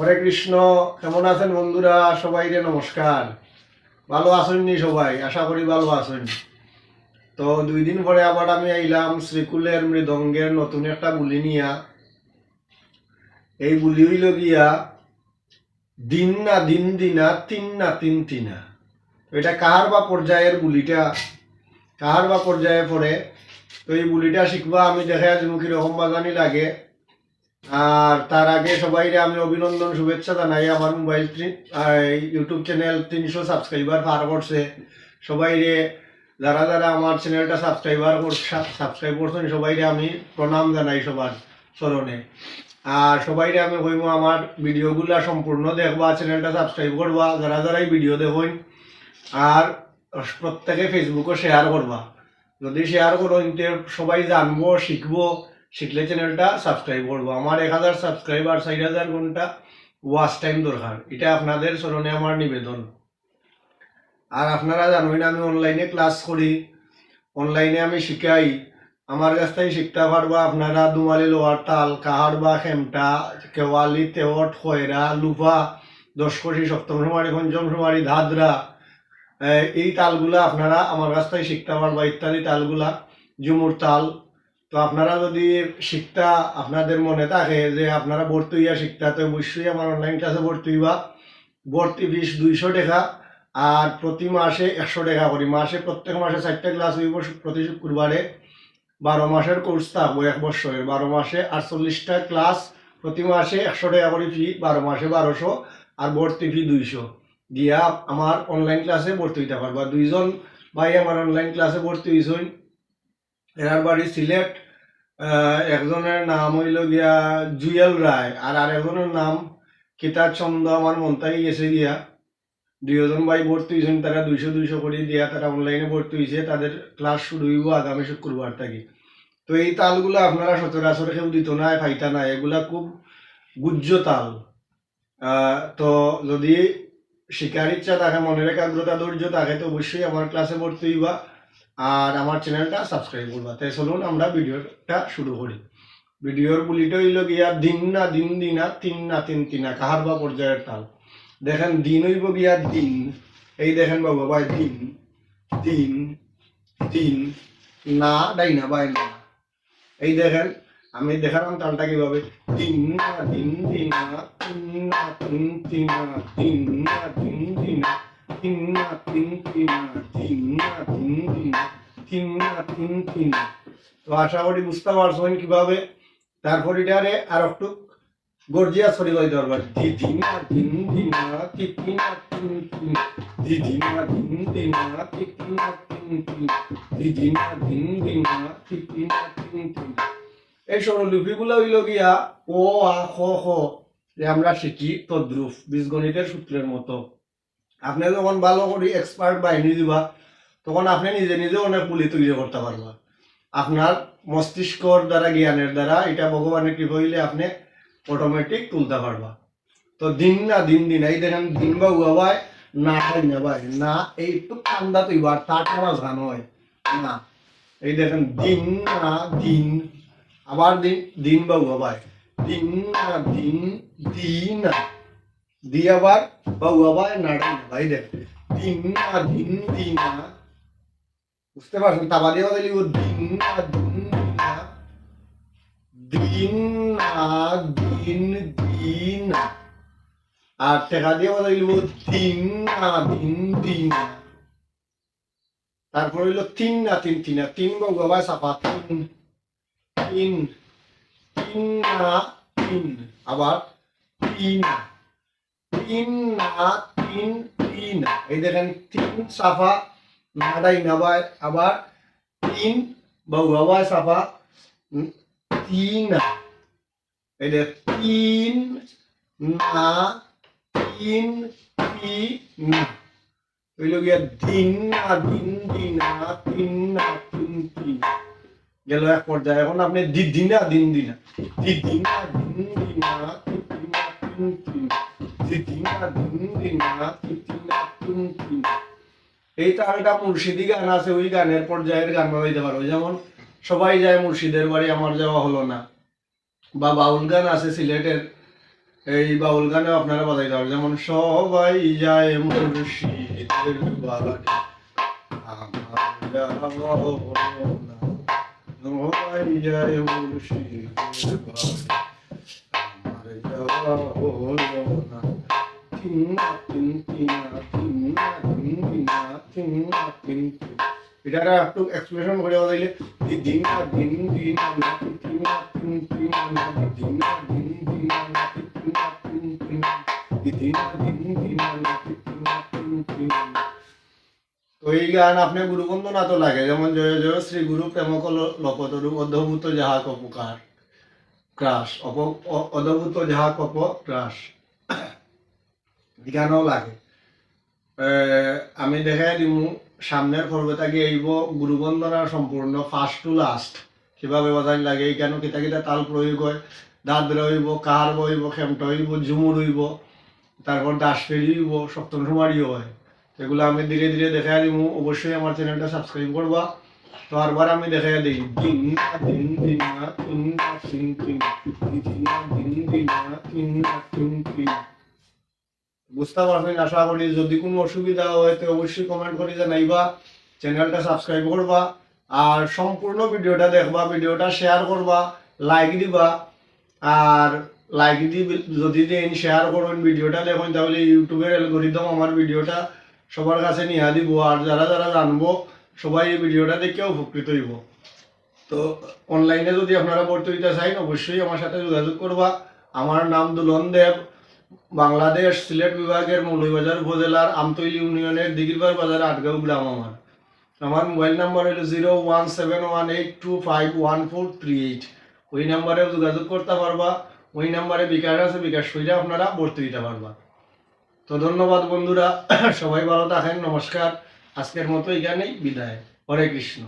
হরে কৃষ্ণ, কেমন আছেন বন্ধুরা? সবাইকে নমস্কার। ভালো আছেন নি সবাই? আশা করি ভালো আছেন। তো দুই দিন পরে আবার আমি আইলাম শ্রীকুলের মৃদঙ্গের নতুন একটা বুলি নিয়া। এই বুলি হইল গিয়া, দিন না দিন দিনা, তিন না তিন তিনা। এটা কাহার বা পর্যায়ের বুলিটা? কাহার বা পর্যায়ে পড়ে? তো এই বুলিটা শিখবা, আমি দেখে দেখা যাচ্ছি কীরকম বাজানি লাগে। আর তার আগে সবাইকে আমি অভিনন্দন, শুভেচ্ছা জানাই আমার মোবাইল ইউটিউব চ্যানেল তিনশো সাবস্ক্রাইবার পার করছে। সবাইরে, যারা যারা আমার চ্যানেলটা সাবস্ক্রাইবার সাবস্ক্রাইব করছেন, সবাইরে আমি প্রণাম জানাই সবার চরণে। আর সবাইরে আমি কইব, আমার ভিডিওগুলা সম্পূর্ণ দেখবা, চ্যানেলটা সাবস্ক্রাইব করবা, যারা যারাই ভিডিও দেখুন আর প্রত্যেকে ফেসবুকে শেয়ার করবা। যদি শেয়ার করো সবাই জানব, শিখব। শিখলে চ্যানেলটা সাবস্ক্রাইব করব। আমার এক হাজার সাবস্ক্রাইব আর চার হাজার ঘণ্টা ওয়াচ টাইম দরকার। এটা আপনাদের স্মরণে আমার নিবেদন। আর আপনারা জানেন আমি অনলাইনে ক্লাস করি। অনলাইনে আমি শিখাই। আমার কাছ থেকে শিখতে পারবা আপনারা দুমালি লোয়ার তাল, কাহার বা খেমটা, কেওয়ালি, তেওট, খয়রা, লুফা দশকষি সপ্তম সমারি, পঞ্চম সমারি, ধাদরা এই তালগুলা আপনারা আমার কাছ থেকে শিখতে পারবা, ইত্যাদি তালগুলা। ঝুমুর তাল তো আপনারা যদি শিখতা আপনাদের মনে থাকে যে আপনারা ভর্তি হইয়া শিখতা তো অবশ্যই আমার অনলাইন ক্লাসে ভর্তি হইবা। ভর্তি ফিস দুইশো টাকা আর প্রতি মাসে একশো টাকা করি। মাসে প্রত্যেক মাসে চারটা ক্লাস হইব প্রতি শুক্রবারে। বারো মাসের কোর্স থাকব এক বছরের। বারো মাসে আটচল্লিশটা ক্লাস প্রতি মাসে একশো টাকা করে ফি বারো মাসে বারোশো আর ভর্তি ফি দুইশো। দিয়া আমার অনলাইন ক্লাসে ভর্তি হইতে পারবা। দুইজন ভাই আমার অনলাইন ক্লাসে ভর্তি হইছেন। এনার বাড়ি সিলেট একজনের নাম হইল গিয়া জুয়েল রায় আর আরেকজনের নাম কিতাব চন্দ আমার মনটাই গেছে গিয়া। দুইজন ভাই ভর্তি হয়েছেন তারা দুইশো দুইশো করে দিয়া তারা অনলাইনে ভর্তি হয়েছে তাদের ক্লাস শুরু হইব আগামী শুক্রবার থেকে। তো এই তালগুলো আপনারা সচরাচর কেউ দিত না ফাইতা না, এগুলা খুব গুজ্জ তাল। তো যদি শিকার ইচ্ছা থাকে, মনের একাগ্রতা, ধৈর্য থাকে, তো অবশ্যই আমার ক্লাসে ভর্তি হইবা। আর আমার চ্যানেলটা সাবস্ক্রাইব করবা। তাই চলুন আমরা ভিডিওটা শুরু করি। ভিডিওর বুলিটা হইল গিয়া দিন না দিন দিন দিনা তিন না তিন তিন তিনা কাহার বা পর্যায়ের তাল? দেখেন, দিন হইব গিয়া দিন। এই দেখেন বাবু, ভাই, দিন দিন দিন, না, ডাই না বাই না। এই দেখেন, আমি দেখালাম তালটা কীভাবে? তিন না দিন, দিনা তিন না তিন, তিনা তিন না দিনা তিন না তিন তিনা তিন না তিন তিন তিন তিনা তো আশা করি বুঝতে পারছেন কীভাবে আর একটু গর্জিয়া ছড়ি দরবার দিন দিনা তিন তিন দিন দিনা তিন তিন দিন দিনা তিন তিন এই স্বরলিপিগুলো হইল গিয়া ও, আ, খ খ। আমরা শিখি তদ্রুপ, বীজগণিতের সূত্রের মতো। আপনি যখন ভালো করে এক্সপার্ট বাহিনী দিবা, তখন আপনি নিজে নিজে অনেক পুলি তৈরি করতে পারবা। আপনার মস্তিষ্কর দ্বারা, জ্ঞানের দ্বারা, এটা ভগবানের কৃপা হইলে আপনি অটোমেটিক তুলতে পারবা। তো দিন না দিন দিন, এই দেখেন দিন বা উয়াবাই না হয় না ভাই না এই একটু ঠান্ডা তুই বার তার মাছ গান হয় না। এই দেখেন দিন না দিন, আবার দিন দিন বা উয়াবাই দিন না দিন দিন না দি আবার বা উয়াবাই না ডাই না ভাই দেখ দিন। না দিন দিন না বুঝতে পারছেন? তাবা দিয়ে বলে লিখব দিন না দিন দিনা দিন না দিন দিন আর টেকা দিয়ে বলে লিখব তিন না দিন দিন তারপর হইল তিন না তিন তিন না তিন। গো গবায় সাফা তিন। তিন তিন না তিন। আবার তিন। তিন না, তিন তিন। এই দেখেন তিন, সাফা নাডাই নাবায় আবার তিন বহু হওয়ায় সাফা তিন। এই যে তিন না, তিন তিন। দিন না, দিন দিন তিন না, তিন তিন। গেল এক পর্যায়ে। এখন আপনি দিদিনা দিন, দিনা তিন তিনা তিন তিন দি, দিনা, দিন, দিনা তিন। এই তালটা মুর্শিদি গান আছে, ওই গানের পর্যায়ের গান বাজাইতে পারো। যেমন, সবাই যায় মুর্শিদের বাড়ি, আমার যাওয়া হলো না। বা বাউল গান আছে সিলেটের, এই বাউল গানে আপনারা বাজাই দেওয়ার যেমন, সবাই যায় মুর্শিদের বাড়ি সবাই যায় মুর্শিদের বাড়ি আমার যাওয়া হলো না। না না না না এই গান আপনি গুরুবন্দনা তো লাগে যেমন জয় জয় শ্রী গুরু প্রেমকল লপতরু অধভূত যাহা কপুকার ক্রাস অপ অধভূত যাহা কপ ক্রাস গানও লাগে আমি দেখাই দিমু সামনের পর্বতা গিয়ে আইব গুরুবন্দনা সম্পূর্ণ ফার্স্ট টু লাস্ট কীভাবে বাজাই লাগে এই কেন কিতা কিতা তাল প্রয়োগ হয় দাদর হইব কার হইব খেমটা হইব ঝুমুর হইব তারপর দাস ফেরি হইব সপ্তম সুমারিও হয় এগুলো আমি ধীরে ধীরে দেখাই দিমু অবশ্যই আমার চ্যানেলটা সাবস্ক্রাইব করবা তো আরবার আমি দেখাই দিই দিন দিন দিন দিন দিন দিন বুঝতে পারবেন আশা করি যদি কোনো অসুবিধা হয় তো অবশ্যই কমেন্ট করে জানাইবা চ্যানেলটা সাবস্ক্রাইব করবা, আর সম্পূর্ণ ভিডিওটা দেখবা, ভিডিওটা শেয়ার করবা লাইক দিবা, আর লাইক দি, যদি দেন শেয়ার করুন ভিডিওটা দেখুন, তাহলে ইউটিউবের অ্যালগোরিদম আমার ভিডিওটা সবার কাছে নিয়ে দিব, আর যারা যারা জানব, সবাই এই ভিডিওটা দেখে উপকৃত হইব। তো অনলাইনে যদি আপনারা ভর্তি হইতে চাইন অবশ্যই আমার সাথে যোগাযোগ করবা। আমার নাম দুলন দেব বাংলাদেশ সিলেট বিভাগের মৌলভীবাজার উপজেলার আমতৈল ইউনিয়নের দিগিরবার বাজার আটগাঁও গ্রাম আমার। আমার মোবাইল নাম্বার হলো zero one seven one eight two five one four three eight. ওই নাম্বারে যোগাযোগ করতে পারবা। ওই নাম্বারে বিকাশ আছে, বিকাশ কইরা আপনারা ভর্তি দিতে পারবা। তো ধন্যবাদ বন্ধুরা। সবাই ভালো থাকেন, নমস্কার। আজকের মতো এখানেই বিদায়। হরে কৃষ্ণ।